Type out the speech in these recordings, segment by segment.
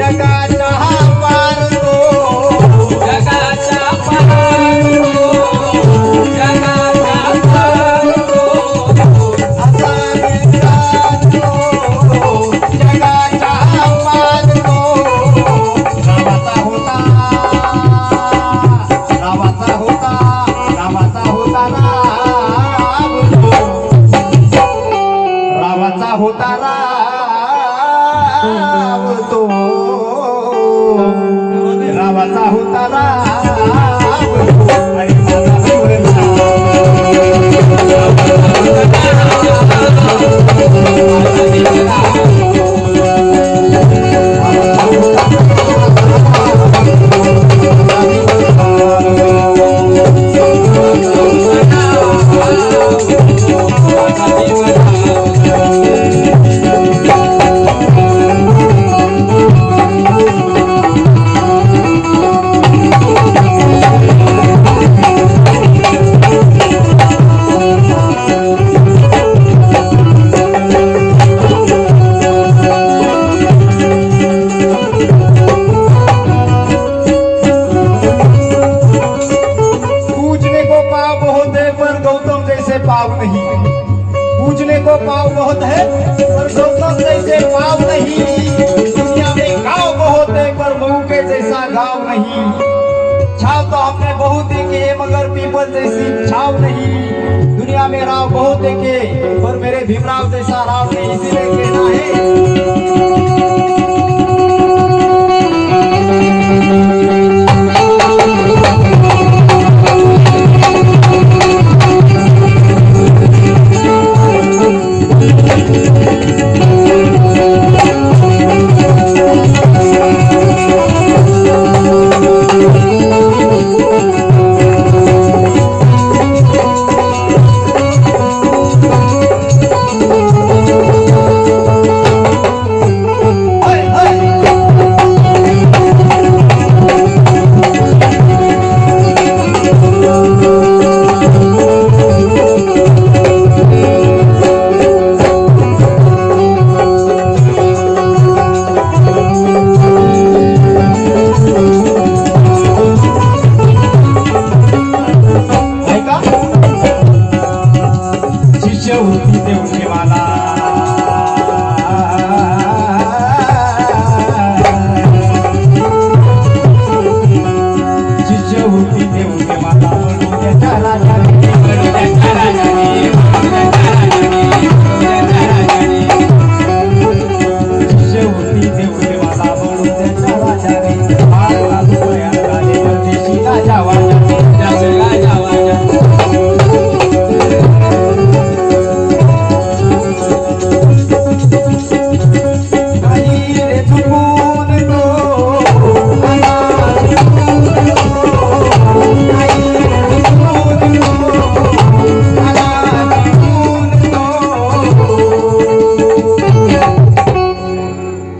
Tata. राव नहीं। दुनिया में राव बहुत देखे पर मेरे भीमराव जैसा राव नहीं। इसीलिए कहना है।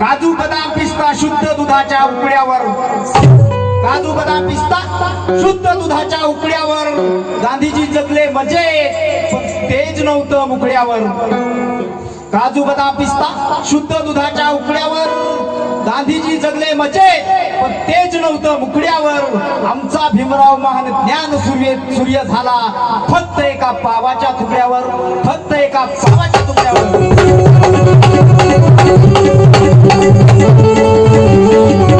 काजू बदाम पिस्ता शुद्ध दुधाच्या उकड्यावर. काजू बदाम पिस्ता शुद्ध दुधाच्या उकड्यावर. गांधीजी जगले म्हणजे तेज नव्हतं मुकड्यावर. काजू बदाम पिस्ता शुद्ध दुधाच्या उकड्यावर. गांधीजी जगले मजे पण तेज नव्हतं मुकड्यावर. आमचा भीमराव महान ज्ञान सूर्य सूर्य झाला फक्त एका पावाच्या तुकड्यावर फक्त एका पावाच्या तुकड्यावर. Música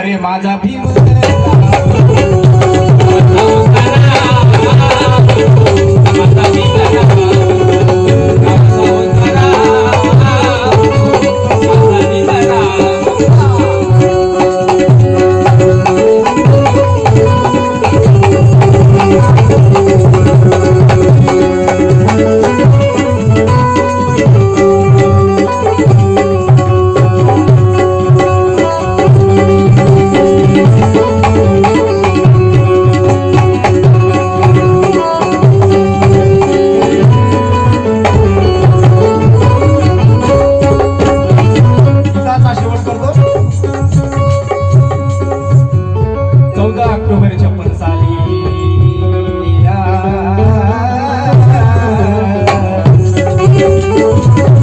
अरे माझा भीम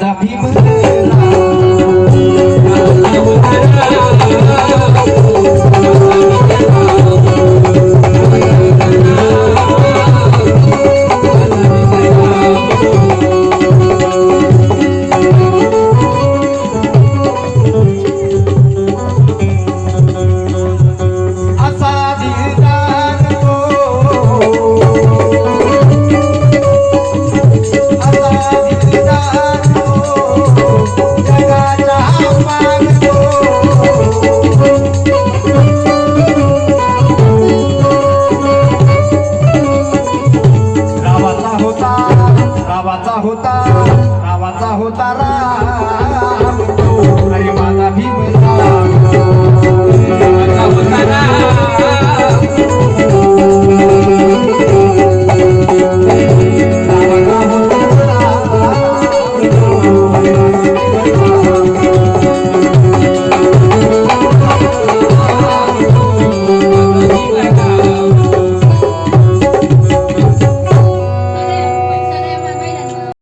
Father people.